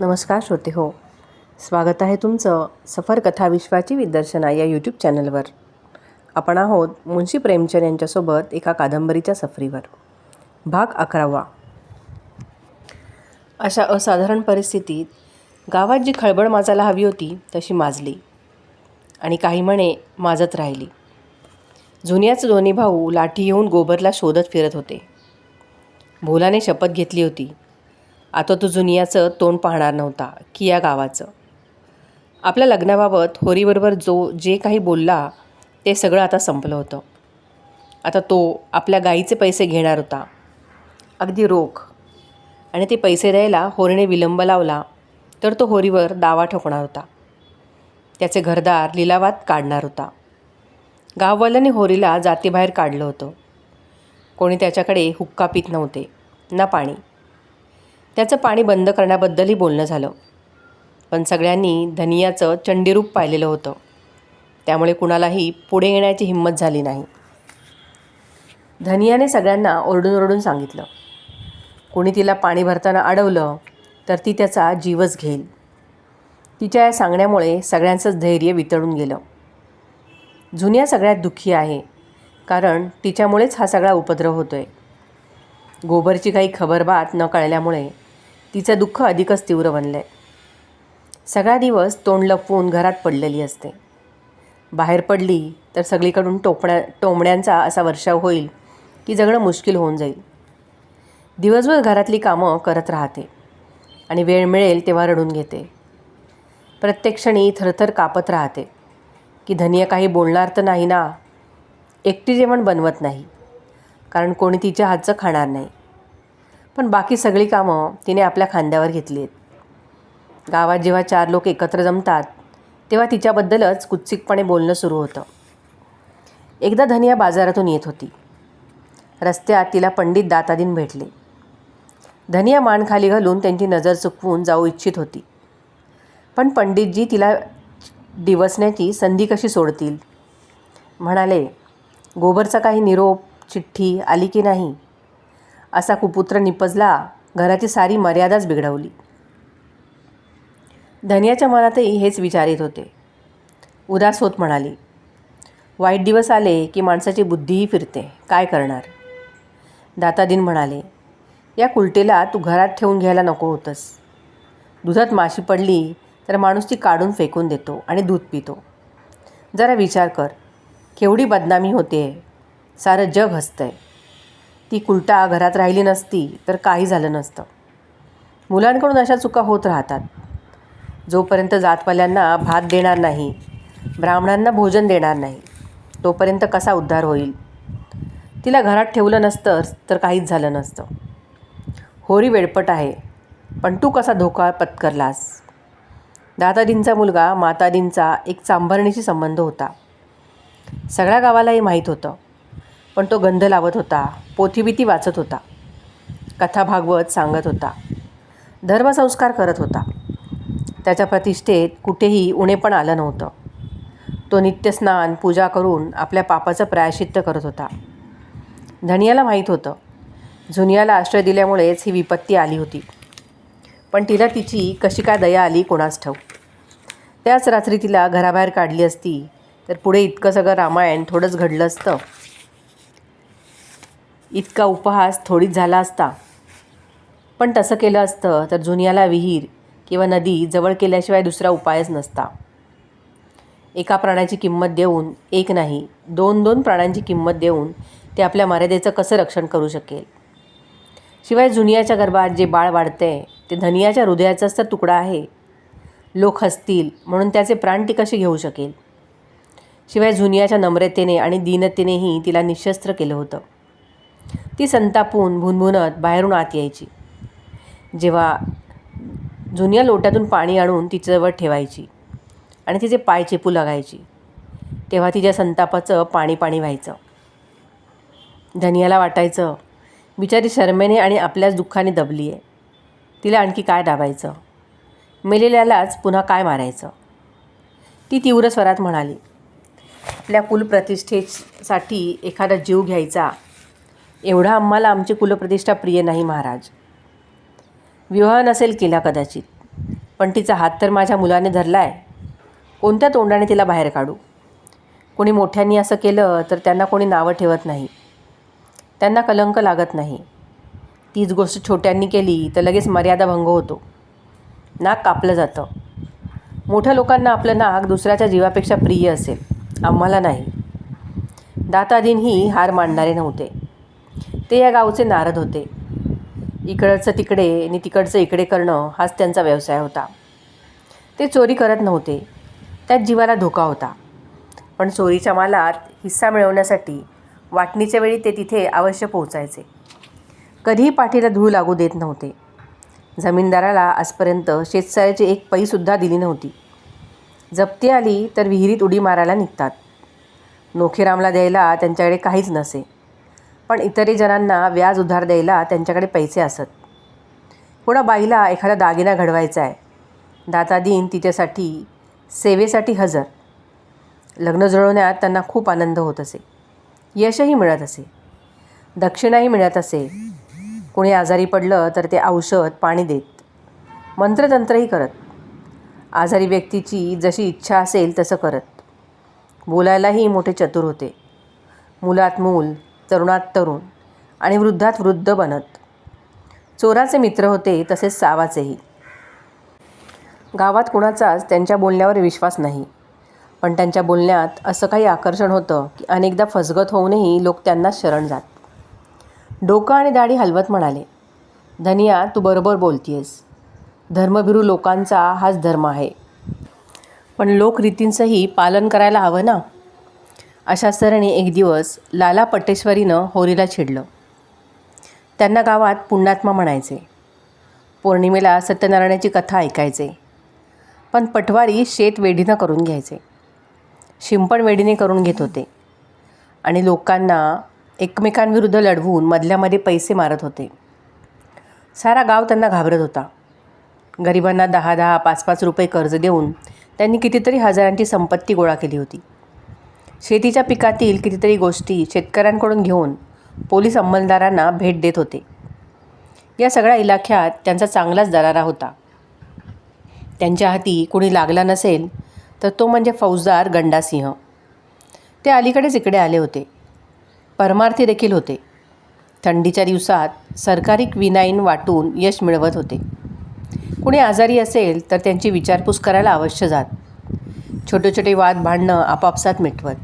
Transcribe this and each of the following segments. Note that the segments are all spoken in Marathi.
नमस्कार श्रोते हो. स्वागत आहे तुमचं सफर कथा विश्वाची विदर्शना या यूट्यूब चॅनलवर. आपण आहोत मुंशी प्रेमचंद यांच्यासोबत एका कादंबरीच्या सफरीवर. भाग अकरावा. अशा असाधारण परिस्थितीत गावात जी खळबळ माजायला हवी होती तशी माजली. आणि काही म्हणे माजत राहिली. जुन्याच दोन्ही भाऊ लाठी येऊन गोबरला शोधत फिरत होते. भोलाने शपथ घेतली होती आता तो जुनियाचं तोंड पाहणार नव्हता की या गावाचं. आपल्या लग्नाबाबत होरीबरोबर जो जे काही बोलला ते सगळं आता संपलं होतं. आता तो आपल्या गाईचे पैसे घेणार होता. अगदी रोख. आणि ते पैसे द्यायला होरीने विलंब लावला तर तो होरीवर दावा ठोकणार होता. त्याचे घरदार लिलावात काढणार होता. गाववाल्याने होरीला जातीबाहेर काढलं होतं. कोणी त्याच्याकडे हुक्का पित नव्हते ना पाणी. त्याचं पाणी बंद करण्याबद्दलही बोलणं झालं. पण सगळ्यांनी धनियाचं चंडीरूप पाहिलेलं होतं. त्यामुळे कुणालाही पुढे येण्याची हिंमत झाली नाही. धनियाने सगळ्यांना ओरडून ओरडून सांगितलं. कोणी तिला पाणी भरताना अडवलं तर ती त्याचा जीवच घेईल. तिच्या या सांगण्यामुळे सगळ्यांचंच धैर्य वितळून गेलं. जुन्या सगळ्यात दुःखी आहे कारण तिच्यामुळेच हा सगळा उपद्रव होतो आहे गोबरची काही खबरबात न कळल्यामुळे तिचं दुःख अधिकच तीव्र बनलं आहे सगळा दिवस तोंड लपवून घरात पडलेली असते. बाहेर पडली तर सगळीकडून टोपण्या टोमण्यांचा असा वर्षाव होईल की जगणं मुश्किल होऊन जाईल. दिवसभर घरातली कामं करत राहते आणि वेळ मिळेल तेव्हा रडून घेते. प्रत्येक क्षणी थरथर कापत राहते की धनिया काही बोलणार तर नाही ना? एकटी जेवण बनवत नाही. कारण कोणी तिच्या हातचं खाणार नाही. पण बाकी सगळी कामं तिने आपल्या खांद्यावर घेतली आहेत. गावात जेव्हा चार लोक एकत्र जमतात तेव्हा तिच्याबद्दलच कुत्सिकपणे बोलणं सुरू होतं. एकदा धनिया बाजारातून येत होती. रस्त्यात तिला पंडित दातादीन भेटले. धनिया मान खाली घालून त्यांची नजर चुकवून जाऊ इच्छित होती. पण पंडितजी तिला दिवसण्याची संधी कशी सोडतील? म्हणाले गोबरचा काही निरोप चिठ्ठी आली की नाही? असा कुपुत्र निपजला घराची सारी मर्यादाच बिघडवली. धनियाच्या मनातही हेच विचार येत होते. उदास होत म्हणाली वाईट दिवस आले की माणसाची बुद्धीही फिरते काय करणार? दातादीन म्हणाले या कुलटेला तू घरात ठेवून घ्यायला नको होतंस. दुधात माशी पडली तर माणूस ती काढून फेकून देतो आणि दूध पितो. जरा विचार कर केवढी बदनामी होते सारं जग हसतंय. ती कुलटा घरात राहिली नसती तर काही झालं नसतं. मुलांकडून अशा चुका होत राहतात. जोपर्यंत जातवाल्यांना भात देणार नाही ब्राह्मणांना भोजन देणार नाही तोपर्यंत कसा उद्धार होईल? तिला घरात ठेवलं नसतं तर काहीच झालं नसतं. होरी वेडपट आहे पण तू कसा धोका पत्करलास? दातादींचा मुलगा मातादींचा एक चांभारणीशी संबंध होता. सगळ्या गावालाही माहीत होतं. पण तो गंध लावत होता पोथीबिती वाचत होता कथा भागवत सांगत होता धर्मसंस्कार करत होता. त्याच्या प्रतिष्ठेत कुठेही उणेपण आलं नव्हतं. तो नित्यस्नान पूजा करून आपल्या पापाचं प्रायश्चित्त करत होता. धनियाला माहीत होतं. जुनियाला आश्रय दिल्यामुळेच ही विपत्ती आली होती. पण तिला तिची कशी काय दया आली कोणास ठाऊ त्याच रात्री तिला घराबाहेर काढली असती तर पुढे इतकं सगळं रामायण थोडंच घडलं असतं. इतका उपहास थोडीच झाला असता. पण तसं केलं असतं तर जुनियाला विहीर किंवा नदी जवळ केल्याशिवाय दुसरा उपायच नसता. एका प्राण्याची किंमत देऊन एक नाही दोन दोन प्राण्यांची किंमत देऊन ते आपल्या मर्यादेचं कसं रक्षण करू शकेल? शिवाय जुनियाच्या गर्भात जे बाळ वाढते ते धनियाच्या हृदयाचाच तर तुकडा आहे. लोक हसतील म्हणून त्याचे प्राण ती कशी घेऊ शकेल? शिवाय जुनियाच्या नम्रतेने आणि दीनतेनेही तिला निशस्त्र केलं होतं. ती संतापून भुनभुनत बाहेरून आत यायची. जेव्हा जुन्या लोट्यातून पाणी आणून तिच्याजवळ ठेवायची आणि तिचे पाय चेपू लागायची तेव्हा तिच्या संतापाचं पाणी पाणी व्हायचं. धनियाला वाटायचं बिचारी शर्मेने आणि आपल्याच दुःखाने दबली आहे तिला आणखी काय दाबायचं? मेलेल्यालाच पुन्हा काय मारायचं? ती तीव्र स्वरात म्हणाली आपल्या कुलप्रतिष्ठेसाठी एखादा जीव घ्यायचा एवढा आम्हाला आमची कुलप्रतिष्ठा प्रिय नाही महाराज. विवाह नसेल केला कदाचित पण तिचा हात तर माझ्या मुलाने धरला आहे कोणत्या तोंडाने तिला बाहेर काढू? कोणी मोठ्यांनी असं केलं तर त्यांना कोणी नावं ठेवत नाही. त्यांना कलंक लागत नाही. तीच गोष्ट छोट्यांनी केली तर लगेच मर्यादाभंग होतो. नाक कापलं जातं. मोठ्या लोकांना आपलं नाक दुसऱ्याच्या जीवापेक्षा प्रिय असेल. आम्हाला नाही. दातादीनही हार मांडणारे नव्हते. ते या गावचे नारद होते. इकडचं तिकडे आणि तिकडचं इकडे करणं हाच त्यांचा व्यवसाय होता. ते चोरी करत नव्हते. त्यात जीवाला धोका होता. पण चोरीच्या मालात हिस्सा मिळवण्यासाठी वाटणीच्या वेळी ते तिथे अवश्य पोहोचायचे. कधीही पाठीला धूळ लागू देत नव्हते. जमीनदाराला आजपर्यंत शेतसाऱ्याची एक पैसुद्धा दिली नव्हती. जप्ती आली तर विहिरीत उडी मारायला निघतात. नोखेरामला द्यायला त्यांच्याकडे काहीच नसे. पण इतरही जणांना व्याज उधार द्यायला त्यांच्याकडे पैसे असत. पुन्हा बाईला एखादा दागिना घडवायचा आहे दातादीन तिच्यासाठी सेवेसाठी हजर. लग्न जुळवण्यात त्यांना खूप आनंद होत असे. यशही मिळत असे. दक्षिणाही मिळत असे. कोणी आजारी पडलं तर ते औषध पाणी देत. मंत्रतंत्रही करत. आजारी व्यक्तीची जशी इच्छा असेल तसं करत. बोलायलाही मोठे चतुर होते. मुलात मूल तरुणात तरुण आणि वृद्धात वृद्ध बनत. चोराचे मित्र होते तसेच सावाचेही. गावात कुणाचाच त्यांच्या बोलण्यावर विश्वास नाही. पण त्यांच्या बोलण्यात असं काही आकर्षण होतं की अनेकदा फसगत होऊनही लोक त्यांना शरण जात. डोकं आणि दाढी हलवत म्हणाले धनिया तू बरोबर बोलतीयस. धर्मभिरू लोकांचा हाच धर्म आहे. पण लोकरीतींचंही पालन करायला हवं ना? अशा सरणी एक दिवस लाला पटेश्वरीनं होरीला छिडलं त्यांना गावात पुण्यात्मा म्हणायचे. पौर्णिमेला सत्यनारायणाची कथा ऐकायचे. पण पटवारी शेत वेढीनं करून घ्यायचे. शिंपण वेढीने करून घेत होते. आणि लोकांना एकमेकांविरुद्ध लढवून मधल्यामध्ये पैसे मारत होते. सारा गाव त्यांना घाबरत होता. गरिबांना दहा दहा पाच पाच रुपये कर्ज देऊन त्यांनी कितीतरी हजारांची संपत्ती गोळा केली होती. शेतीच्या पिकातील कितीतरी गोष्टी शेतकऱ्यांकडून घेऊन पोलीस अंमलदारांना भेट देत होते. या सगळ्या इलाख्यात त्यांचा चांगलाच दरारा होता. त्यांच्या हाती कुणी लागला नसेल तर तो म्हणजे फौजदार गंडासिंह. ते अलीकडेच इकडे आले होते. परमार्थी देखील होते. थंडीच्या दिवसात सरकारी विनाईन वाटून यश मिळवत होते. कुणी आजारी असेल तर त्यांची विचारपूस करायला अवश्य जात. छोटे छोटे वाद भांडणं आपापसात मिटवत.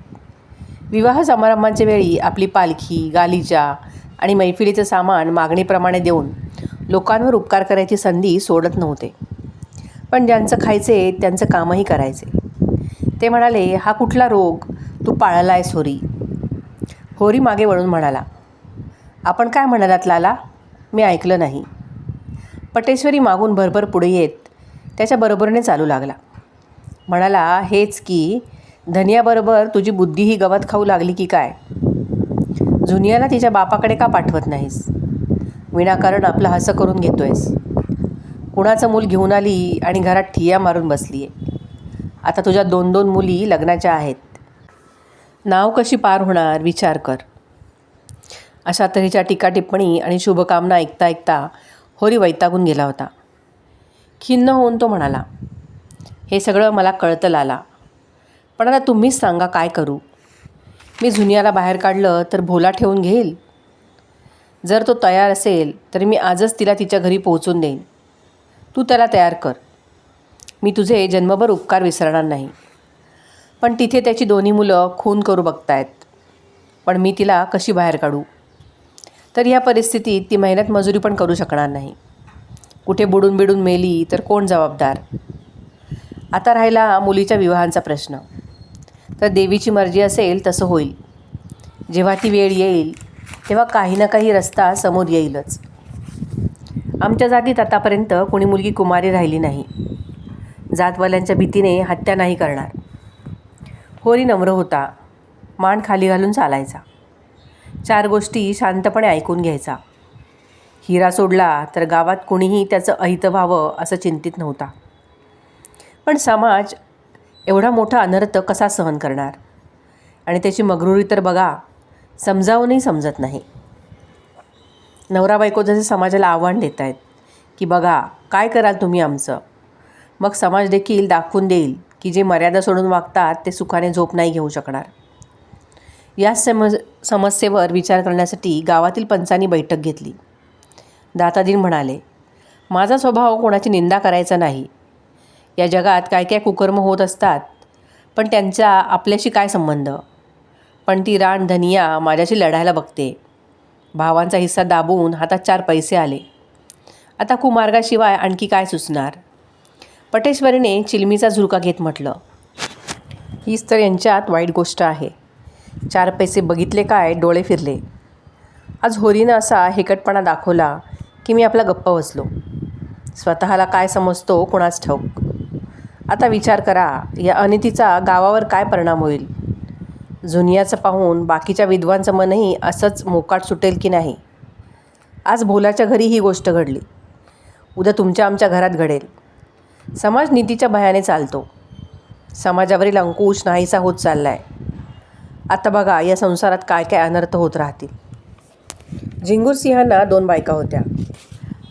विवाह समारंभांच्या वेळी आपली पालखी गालिचा आणि मैफिलीचं सामान मागणीप्रमाणे देऊन लोकांवर उपकार करायची संधी सोडत नव्हते. पण ज्यांचं खायचे त्यांचं कामही करायचे. ते म्हणाले हा कुठला रोग? तू पाळला आहेस होरी. होरी मागे वळून म्हणाला आपण काय म्हणालात लाला? मी ऐकलं नाही. पटेश्वरी मागून भरभर पुढे येत त्याच्या बरोबरीने चालू लागला. म्हणाला हेच की धनियाबरोबर तुझी बुद्धी ही गवत खाऊ लागली की काय? जुनियाला तिच्या बापाकडे का पाठवत नाहीस? विनाकारण आपलं हसं करून घेतोयस. कुणाचं मूल घेऊन आली आणि घरात ठिया मारून बसली आहे आता तुझ्या दोन दोन मुली लग्नाच्या आहेत. नाव कशी पार होणार विचार कर. अशा तऱ्हेच्या टीका टिप्पणी आणि शुभकामना ऐकता ऐकता होरी वैतागून गेला होता. खिन्न होऊन तो म्हणाला हे सगळं मला कळतं लाला पण आता तुम्हीच सांगा काय करू? मी जुनियाला बाहेर काढलं तर भोला ठेवून घेईल? जर तो तयार असेल तर मी आजच तिला तिच्या घरी पोहोचून देईन. तू त्याला तयार कर. मी तुझे जन्मभर उपकार विसरणार नाही. पण तिथे त्याची दोन्ही मुलं खून करू बघतायत. पण मी तिला कशी बाहेर काढू? तर या परिस्थितीत ती मेहनत मजुरी पण करू शकणार नाही. कुठे बुडून बिडून मेली तर कोण जबाबदार? आता राहिला मुलीच्या विवाहांचा प्रश्न. तर देवीची मर्जी असेल तसं होईल. जेव्हा ती वेळ येईल तेव्हा काही ना काही रस्ता समोर येईलच. आमच्या जातीत आतापर्यंत कोणी मुलगी कुमारी राहिली नाही. जातवाल्यांच्या भीतीने हत्या नाही करणार. होरी नम्र होता. मान खाली घालून चालायचा. चार गोष्टी शांतपणे ऐकून घ्यायचा. हिरा सोडला तर गावात कुणीही त्याचं अहित व्हावं असं चिंतित नव्हता. पण समाज एवढा मोठा अनर्थ कसा सहन करणार? आणि त्याची मगरुरी तर बघा समजावूनही समजत नाही. नवरा बायको जसे समाजाला आव्हान देत आहेत की बघा काय कराल तुम्ही आमचं? मग समाज देखील दाखवून देईल की जे मर्यादा सोडून वागतात ते सुखाने झोप नाही घेऊ शकणार. या समज समस्येवर विचार करण्यासाठी गावातील पंचांनी बैठक घेतली. दातादीन म्हणाले माझा स्वभाव कोणाची निंदा करायचा नाही. या जगात काय काय कुकर्म होत असतात पण त्यांचा आपल्याशी काय संबंध? पण ती राण धनिया माझ्याशी लढायला बघते. भावांचा हिस्सा दाबून हातात चार पैसे आले. आता कुमार्गाशिवाय आणखी काय सुचणार? पटेश्वरीने चिलमीचा झुरका घेत म्हटलं हीच तर यांच्यात वाईट गोष्ट आहे. चार पैसे बघितले काय डोळे फिरले. आज होरीनं असा हेकटपणा दाखवला की मी आपला गप्प बसलो. स्वतःला काय समजतो कोणाच ठाऊक. आता विचार करा या अनितीचा गावावर काय परिणाम होईल? जुनियाचं पाहून बाकीच्या विद्वांचं मनही असंच मोकाट सुटेल की नाही? आज भोलाच्या घरी ही गोष्ट घडली. उद्या तुमच्या आमच्या घरात घडेल. समाज नीतीच्या भयाने चालतो. समाजावरील अंकुश नाहीसा होत चालला आहे आता बघा या संसारात काय काय अनर्थ होत राहतील. जिंगूर सिंहांना दोन बायका होत्या.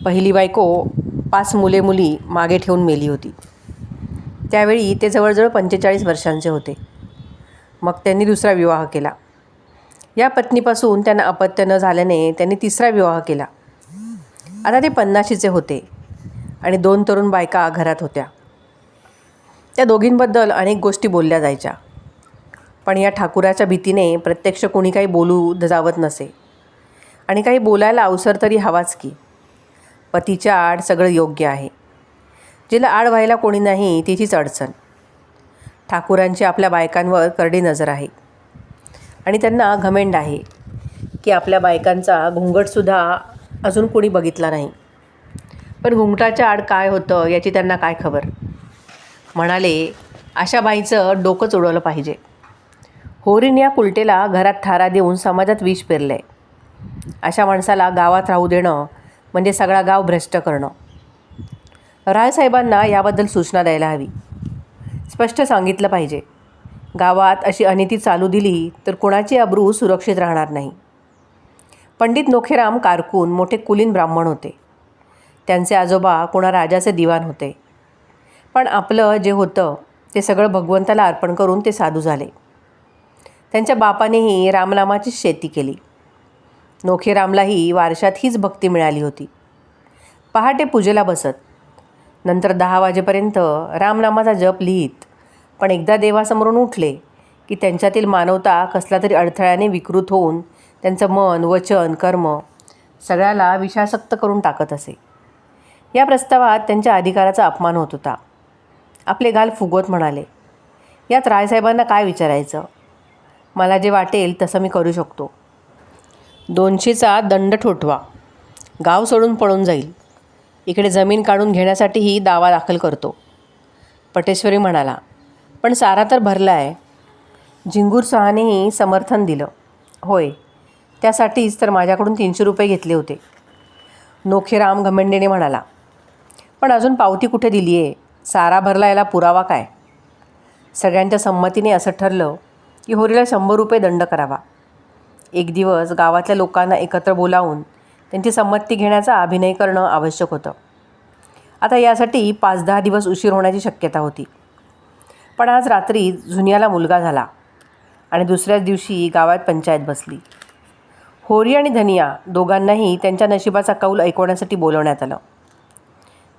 पहिली बायको पाच मुले मुली मागे ठेवून मेली होती. त्यावेळी ते जवळजवळ पंचेचाळीस वर्षांचे होते. मग त्यांनी दुसरा विवाह केला. या पत्नीपासून त्यांना अपत्य न झाल्याने त्यांनी तिसरा विवाह केला. आता ते पन्नाशीचे होते आणि दोन तरुण बायका घरात होत्या. त्या दोघींबद्दल अनेक गोष्टी बोलल्या जायच्या. पण या ठाकुराच्या भीतीने प्रत्यक्ष कोणी काही बोलू जावत नसे. आणि काही बोलायला अवसर तरी हवाच की. पतीच्या आड सगळं योग्य आहे. जिला आड व्हायला कोणी नाही तिचीच अडचण. ठाकूरांची आपल्या बायकांवर करडी नजर आहे. आणि त्यांना घमेंड आहे की आपल्या बायकांचा घुंगटसुद्धा अजून कोणी बघितला नाही. पण घुंगटाच्या आड काय होतं याची त्यांना काय खबर? म्हणाले अशा बाईचं डोकंच उडवलं पाहिजे. होरीन या कुलटेला घरात थारा देऊन समाजात विष पेरलं आहे अशा माणसाला गावात राहू देणं म्हणजे सगळा गाव भ्रष्ट करणं. रायसाहेबांना याबद्दल सूचना द्यायला हवी. स्पष्ट सांगितलं पाहिजे. गावात अशी अनिती चालू दिली तर कुणाची अब्रू सुरक्षित राहणार नाही. पंडित नोखेराम कारकून मोठे कुलीन ब्राह्मण होते. त्यांचे आजोबा कोणा राजाचे दिवाण होते. पण आपलं जे होतं ते सगळं भगवंताला अर्पण करून ते साधू झाले. त्यांच्या बापानेही रामनामाचीच शेती केली. नोखेरामलाही वारशात हीच भक्ती मिळाली होती. पहाटे पूजेला बसत नंतर दहा वाजेपर्यंत रामनामाचा जप लिहित. पण एकदा देवासमोरून उठले की त्यांच्यातील मानवता कसला तरी अडथळ्याने विकृत होऊन त्यांचं मन वचन कर्म सगळ्याला विषासक्त करून टाकत असे. या प्रस्तावात त्यांच्या अधिकाराचा अपमान होत होता. आपले गाल फुगवत म्हणाले यात रायसाहेबांना काय विचारायचं? मला जे वाटेल तसं मी करू शकतो. दोनशेचा दंड ठोठवा. गाव सोडून पळून जाईल. इकडे जमीन काढून घेण्यासाठीही दावा दाखल करतो. पटेश्वरी म्हणाला पण सारा तर भरला आहे झिंगूर सहानेही समर्थन दिलं. होय त्यासाठीच तर माझ्याकडून तीनशे रुपये घेतले होते. नोखेराम घमेंडेने म्हणाला पण अजून पावती कुठे दिली आहे सारा भरला याला पुरावा काय? सगळ्यांच्या संमतीने असं ठरलं की होरीला शंभर रुपये दंड करावा. एक दिवस गावातल्या लोकांना एकत्र बोलावून त्यांची संमती घेण्याचा अभिनय करणं आवश्यक होतं. आता यासाठी पाच दहा दिवस उशीर होण्याची शक्यता होती. पण आज रात्री जुनियाला मुलगा झाला आणि दुसऱ्याच दिवशी गावात पंचायत बसली. होरी आणि धनिया दोघांनाही त्यांच्या नशिबाचा कौल ऐकवण्यासाठी बोलवण्यात आलं.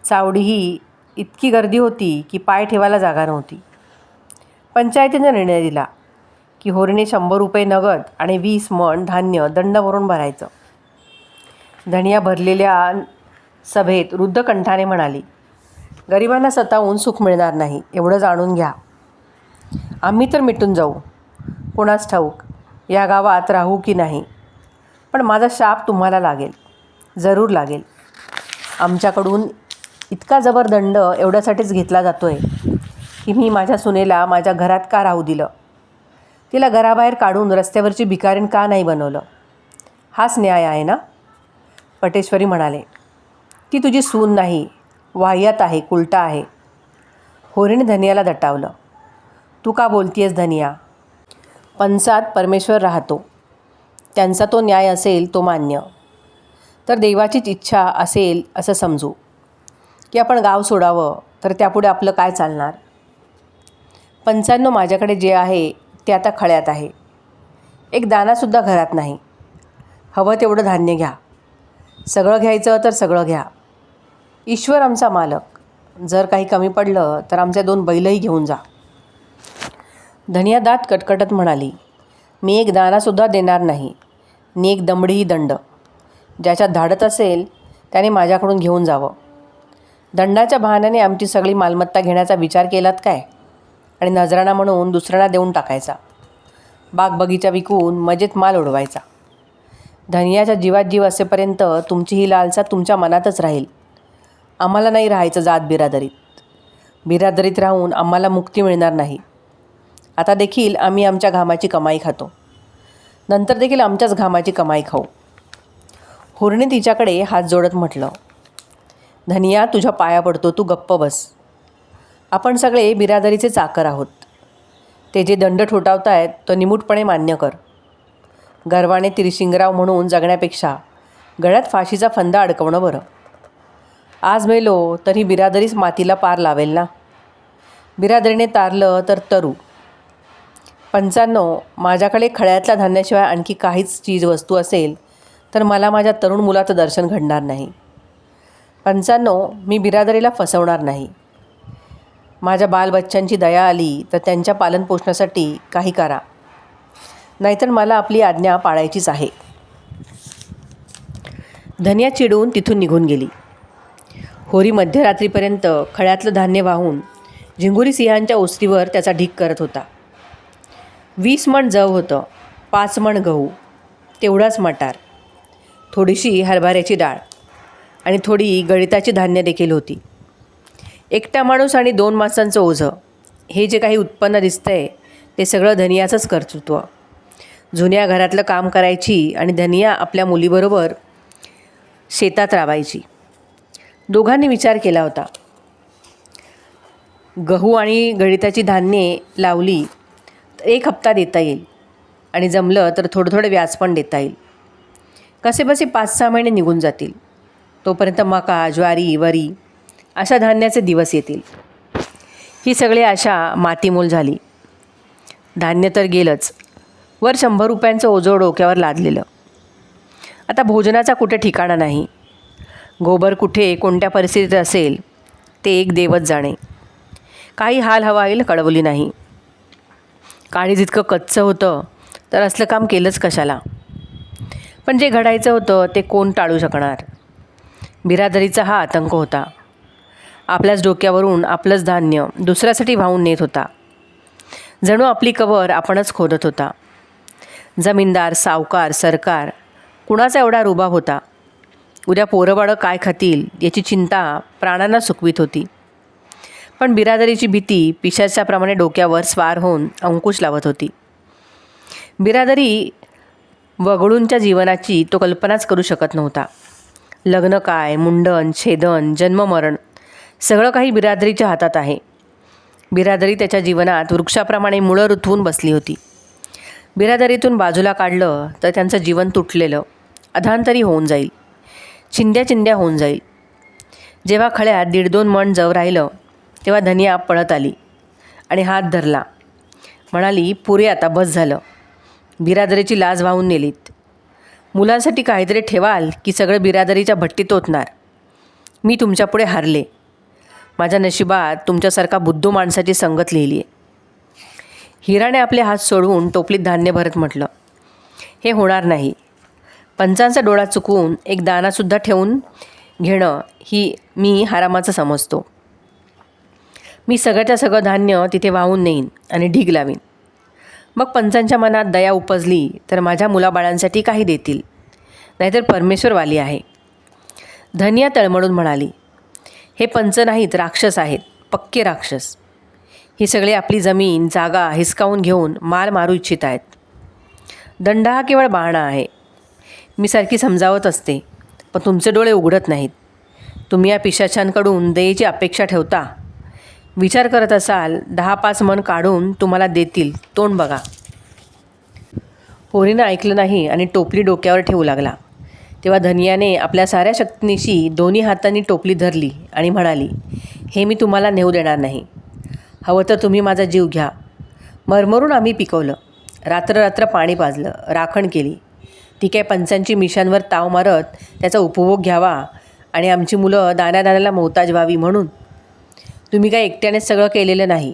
चावडीही इतकी गर्दी होती की पाय ठेवायला जागा नव्हती. पंचायतीने निर्णय दिला की होरीने शंभर रुपये नगद आणि वीस मण धान्य दंड भरून भरायचं. धनिया भरलेल्या सभेत वृद्ध कंठाने म्हणाली गरिबांना स्वतःहून सुख मिळणार नाही एवढं जाणून घ्या. आम्ही तर मिटून जाऊ. कोणास ठाऊक या गावात राहू की नाही? पण माझा शाप तुम्हाला लागेल जरूर लागेल. आमच्याकडून इतका जबर दंड एवढ्यासाठीच घेतला जातो आहे की मी माझ्या सुनेला माझ्या घरात का राहू दिलं? तिला घराबाहेर काढून रस्त्यावरची भिकारीण का नाही बनवलं? हाच न्याय आहे ना? पटेश्वरी म्हणाले ती तुझी सून नाही वाह्यात आहे कुलटा आहे. होरीने धनियाला दटावलं. तू का बोलतीयस धनिया? पंचात परमेश्वर राहतो. त्यांचा तो न्याय असेल तो मान्य. तर देवाचीच इच्छा असेल असं समजू. की आपण गाव सोडावं तर त्यापुढे आपलं काय चालणार? पंचाण्णव माझ्याकडे जे आहे ते आता खळ्यात आहे. एक दानासुद्धा घरात नाही. हवं तेवढं धान्य घ्या. सगळं घ्यायचं तर सगळं घ्या. ईश्वर आमचा मालक. जर काही कमी पडलं तर आमचे दोन बैलही घेऊन जा. धनिया दात कटकटत म्हणाली मी एक दानासुद्धा देणार नाही. नी एक दमडीही दंड. ज्याच्यात धाडत असेल त्याने माझ्याकडून घेऊन जावं. दंडाच्या बहाण्याने आमची सगळी मालमत्ता घेण्याचा विचार केलात काय? आणि नजराणा म्हणून दुसऱ्यांना देऊन टाकायचा. बाग बगीचा विकून मजेत माल उडवायचा. धनियाच्या जीवात जीव असेपर्यंत तुमची ही लालसा तुमच्या मनातच राहील. आम्हाला नाही राहायचं जात बिरादरीत. बिरादरीत राहून आम्हाला मुक्ती मिळणार नाही. आता देखील आम्ही आमच्या घामाची कमाई खातो. नंतर देखील आमच्याच घामाची कमाई खाऊ. हुरणी तिच्याकडे हात जोडत म्हटलं धनिया तुझ्या पाया पडतो तू गप्प बस. आपण सगळे बिरादरीचे चाकर आहोत. ते जे दंड ठोठावतायत तो निमूटपणे मान्य कर. गर्वाने तिरशिंगराव म्हणून जगण्यापेक्षा गळ्यात फाशीचा फंदा अडकवणं बरं. आज मेलो तरी बिरादरीच मातीला पार लावेल ना. बिरादरीने तारलं तर तरू. पंचाण्णव माझ्याकडे खळ्यातल्या धान्याशिवाय आणखी काहीच चीज वस्तू असेल तर मला माझ्या तरुण मुलाचं दर्शन घडणार नाही. पंचाण्णव मी बिरादरीला फसवणार नाही. माझ्या बालबच्चांची दया आली तर त्यांच्या पालनपोषणासाठी काही करा. नाहीतर मला आपली आज्ञा पाळायचीच आहे. धनिया चिडून तिथून निघून गेली. होरी मध्यरात्रीपर्यंत खळ्यातलं धान्य वाहून झिंगुरी सिंहांच्या ओसरीवर त्याचा ढीक करत होता. वीस मण जव होतं पाच मण गहू तेवढाच मटार थोडीशी हरभऱ्याची डाळ आणि थोडी गणिताची धान्य देखील होती. एकटा माणूस आणि दोन माणसांचं ओझं हे जे काही उत्पन्न दिसतंय ते सगळं धनियाचंच कर्तृत्व. जुन्या घरातलं काम करायची आणि धनिया आपल्या मुलीबरोबर शेतात राबायची. दोघांनी विचार केला होता. गहू आणि गणिताची धान्ये लावली तर एक हप्ता देता येईल आणि जमलं तर थोडं थोडं व्याज पण देता येईल. कसेबसे पाच सहा महिने निघून जातील. तोपर्यंत मका ज्वारी वरी अशा धान्याचे दिवस येतील. ही सगळी आशा मातीमोल झाली. धान्य तर गेलंच. वर शंभर रुपयांचं ओझं डोक्यावर लादलेलं. आता भोजनाचा कुठे ठिकाणा नाही. गोबर कुठे कोणत्या परिस्थितीत असेल ते एक देवच जाणे. काही हाल हवाईल कळवली नाही. काळी जितकं कच्चं होतं तर असलं काम केलंच कशाला? पण जे घडायचं होतं ते कोण टाळू शकणार? बिरादरीचा हा आतंक होता. आपल्याच डोक्यावरून आपलंच धान्य दुसऱ्यासाठी वाहून नेत होता. जणू आपली कबर आपणच खोदत होता. जमीनदार सावकार सरकार कुणाचा एवढा रुबाब होता? उद्या पोरंबाळं काय खातील याची चिंता प्राणांना सुकवीत होती. पण बिरादरीची भीती पिशाच्याप्रमाणे डोक्यावर स्वार होऊन अंकुश लावत होती. बिरादरी वगळूंच्या जीवनाची तो कल्पनाच करू शकत नव्हता. लग्न काय मुंडन छेदन जन्ममरण सगळं काही बिरादरीच्या हातात आहे. बिरादरी त्याच्या जीवनात वृक्षाप्रमाणे मुळं रुतवून बसली होती. बिरादरीतून बाजूला काढलं तर त्यांचं जीवन तुटलेलं. अधांतरी होऊन जाईल. चिंद्या चिंद्या होऊन जाईल. जेव्हा खळ्यात दीड दोन मण जव राहिलं तेव्हा धनिया पळत आली आणि हात धरला. म्हणाली पुरे आता बस झालं. बिरादरीची लाज वाहून नेलीत. मुलांसाठी काहीतरी ठेवाल की सगळं बिरादरीच्या भट्टीत ओतणार. मी तुमच्यापुढे हारले. माझ्या नशिबात तुमच्यासारखा बुद्धू माणसाची संगत लिहिली आहे हिराने आपले हात सोडवून टोपलीत धान्य भरत म्हटलं हे होणार नाही. पंचांचा डोळा चुकवून एक दानासुद्धा ठेवून घेणं ही मी हारामाचं समजतो. मी सगळ्याच्या सगळं धान्य तिथे वाहून नेईन आणि ढीग लावीन. मग पंचांच्या मनात दया उपजली तर माझ्या मुलाबाळांसाठी काही देतील. नाहीतर परमेश्वरवाली आहे. धनिया तळमळून म्हणाली हे पंच नाहीत राक्षस आहेत पक्के राक्षस. ही सगळी आपली जमीन जागा हिसकावून घेऊन मार मारू इच्छित आहेत. दंड हा केवळ बहाणा आहे. मी सारखी समजावत असते पण तुमचे डोळे उघडत नाहीत. तुम्ही या पिशाच्यांकडून दयेची अपेक्षा ठेवता. विचार करत असाल दहा पाच मन काढून तुम्हाला देतील तोंड बघा. पोरीनं ऐकलं नाही आणि टोपली डोक्यावर ठेवू लागला. तेव्हा धनियाने आपल्या साऱ्या शक्तीनिशी दोन्ही हातांनी टोपली धरली आणि म्हणाली हे मी तुम्हाला नेऊ देणार नाही. हवं तर तुम्ही माझा जीव घ्या. मरमरून आम्ही पिकवलं. रात्र रात्र पाणी पाजलं राखण केली. ती काय पंचांची मिशांवर ताव मारत त्याचा उपभोग घ्यावा आणि आमची मुलं दाण्यादाण्याला मोहताज व्हावी म्हणून. तुम्ही काय एकट्यानेच सगळं केलेलं नाही.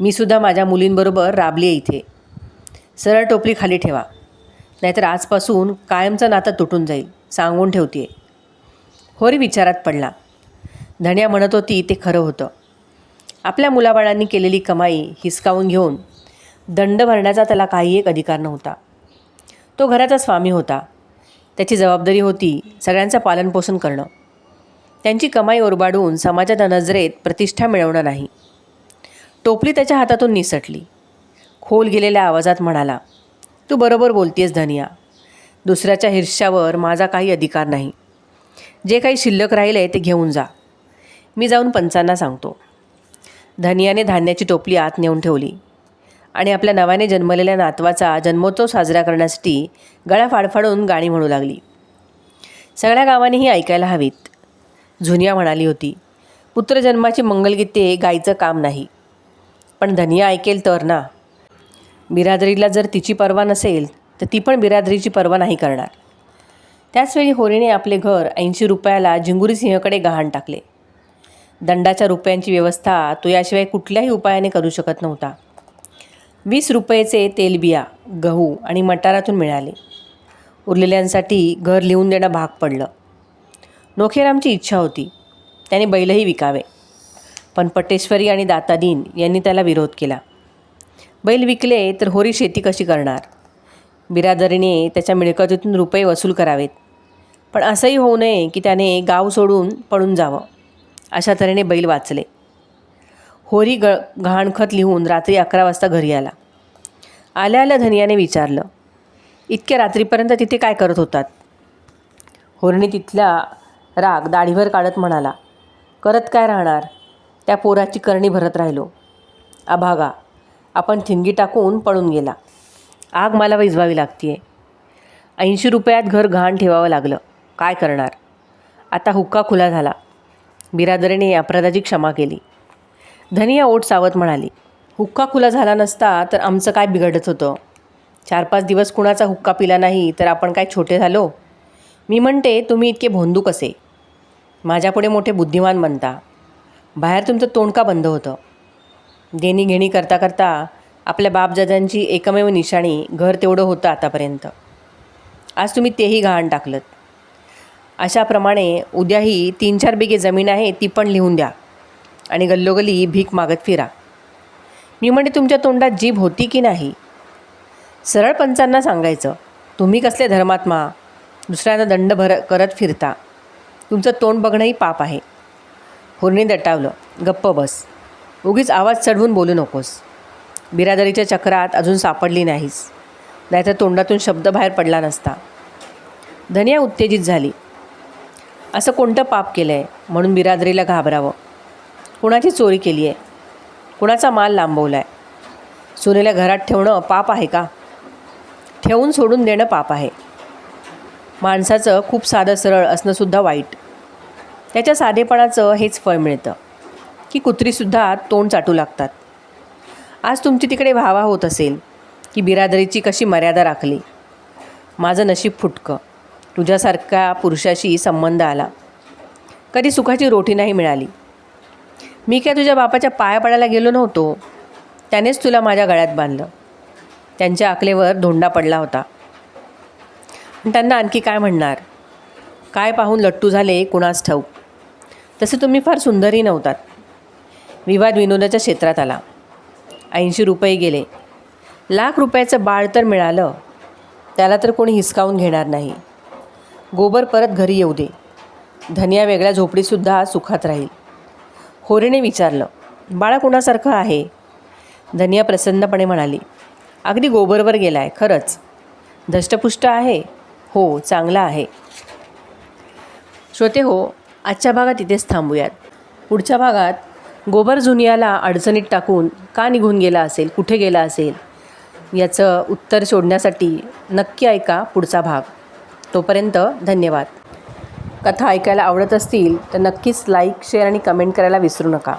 मी सुद्धा माझ्या मुलींबरोबर राबली आहे इथे. सरळ टोपली खाली ठेवा. नाहीतर आजपासून कायमचं नातं तुटून जाईल सांगून ठेवते होरी विचारात पडला. धन्या म्हणत होती ते खरं होतं. आपल्या मुलाबाळांनी केलेली कमाई हिसकावून घेऊन दंड भरण्याचा त्याला काही एक अधिकार नव्हता. तो घराचा स्वामी होता. त्याची जबाबदारी होती सगळ्यांचं पालनपोषण करणं. त्यांची कमाई ओरबाडून समाजाच्या नजरेत प्रतिष्ठा मिळवणं नाही. टोपली त्याच्या हातातून निसटली. खोल गेलेल्या आवाजात म्हणाला तू बरोबर बोलतेस धनिया. दुसऱ्याच्या हिरश्यावर माझा काही अधिकार नाही. जे काही शिल्लक राहिलं आहे ते घेऊन जा. मी जाऊन पंचांना सांगतो. धनियाने धान्याची टोपली आत नेऊन ठेवली. आणि आपल्या नव्याने जन्मलेल्या नातवाचा जन्मोत्सव साजरा करण्यासाठी गळा फाडफाडून गाणी म्हणू लागली. सगळ्या गावांनीही ऐकायला हवीत. झुनिया म्हणाली होती पुत्रजन्माची मंगलगीते गायचं काम नाही. पण धनिया ऐकेल तर ना. बिरादरीला जर तिची पर्वा नसेल तर ती पण बिरादरीची पर्वा नाही करणार. त्याचवेळी होरीने आपले घर ऐंशी रुपयाला झिंगुरी सिंहकडे गहाण टाकले. दंडाच्या रुपयांची व्यवस्था तो याशिवाय कुठल्याही उपायाने करू शकत नव्हता. वीस रुपयेचे तेलबिया गहू आणि मटारातून मिळाले. उरलेल्यांसाठी घर लिहून देणं भाग पडलं. नोखेरामची इच्छा होती. त्याने बैलही विकावे. पण पटेश्वरी आणि दातादीन यांनी त्याला विरोध केला. बैल विकले तर होरी शेती कशी करणार? बिरादरीने त्याच्या मिळकतीतून रुपये वसूल करावेत. पण असंही होऊ नये की त्याने गाव सोडून पळून जावं. अशा तऱ्हेने बैल वाचले. होरी ग घाणखत लिहून रात्री अकरा वाजता घरी आला. आल्या आल्या धनियाने विचारलं इतक्या रात्रीपर्यंत तिथे काय करत होतात? होरीने तिथला राग दाढीभर काढत म्हणाला करत काय राहणार? त्या पोराची करणी भरत राहिलो. अभागा आपण थिंगी टाकून पळून गेला. आग मला विजवावी लागतीये. ऐंशी रुपयात घर घाण ठेवावं लागलं. काय करणार? आता हुक्का खुला झाला. बिरादरीने अपराधाची क्षमा केली. धनिया ओट सावत म्हणाली हुक्का खुला झाला नसता तर आमचं काय बिघडत होतं? चार पाच दिवस कुणाचा हुक्का पिला नाही तर आपण काय छोटे झालो? मी म्हणते तुम्ही इतके भोंदू कसे? माझ्यापुढे मोठे बुद्धिमान बनता. बाहेर तुमचं तोंड का बंद होतं? देणीघेणी करता करता आपल्या बापजादांची एकमेव निशाणी घर तेवढं होतं आतापर्यंत. आज तुम्ही तेही गहाण टाकलं अशाप्रमाणे उद्याही तीन चार बिघे जमीन आहे ती पण लिहून द्या. आणि गल्लोगल्ली भीक मागत फिरा. मी म्हणे तुमच्या तोंडात जीभ होती की नाही? सरळ पंचांना सांगायचं तुम्ही कसले धर्मात्मा? दुसऱ्यांना दंड भर करत फिरता. तुमचं तोंड बघणंही पाप आहे. हुरणी दटावलं गप्प बस. उगीच आवाज चढवून बोलू नकोस. बिरादरीच्या चक्रात अजून सापडली नाहीस. नाहीतर तोंडातून शब्द बाहेर पडला नसता. धनिया उत्तेजित झाली. असं कोणतं पाप केलं आहे म्हणून बिरादरीला घाबरावं. कुणाची चोरी केली आहे कुणाचा माल लांबवला आहे सुनेला घरात ठेवणं पाप आहे का? ठेवून सोडून देणं पाप आहे. माणसाचं खूप साधं सरळ असणंसुद्धा वाईट. त्याच्या साधेपणाचं हेच फळ मिळतं की कुत्रीसुद्धा तोंड चाटू लागतात. आज तुमची तिकडे व्हावा होत असेल की बिरादरीची कशी मर्यादा राखली? माझं नशीब फुटकं. तुझ्यासारख्या पुरुषाशी संबंध आला. कधी सुखाची रोटी नाही मिळाली. मी काय तुझ्या बापाच्या पाया पडायला गेलो नव्हतो. त्यानेच तुला माझ्या गळ्यात बांधलं. त्यांच्या आकलेवर धोंडा पडला होता. पण त्यांना आणखी काय म्हणणार? काय पाहून लट्टू झाले कुणास ठाऊक? तसे तुम्ही फार सुंदरही नव्हतात. विवाद विनोदाच्या क्षेत्रात आला. ऐंशी रुपये गेले. लाख रुपयाचं बाळ तर मिळालं. त्याला तर कोणी हिसकावून घेणार नाही. गोबर परत घरी येऊ दे. धनिया वेगळ्या झोपडीसुद्धा सुखात राहील. होरीने विचारलं बाळा कुणासारखं आहे? धनिया प्रसन्नपणे म्हणाली अगदी गोबरवर गेला आहे खरंच. धष्टपुष्ट आहे? हो चांगला आहे. श्रोते हो आजच्या भागात इथेच थांबूयात. पुढच्या भागात गोबर जुनियाला अडचणीत टाकून का निघून गेला असेल कुठे गेला असेल याचं उत्तर शोधण्यासाठी नक्की ऐका पुढचा भाग. तोपर्यंत धन्यवाद. कथा ऐकायला आवडत असतील तर नक्कीच लाईक शेअर आणि कमेंट करायला विसरू नका.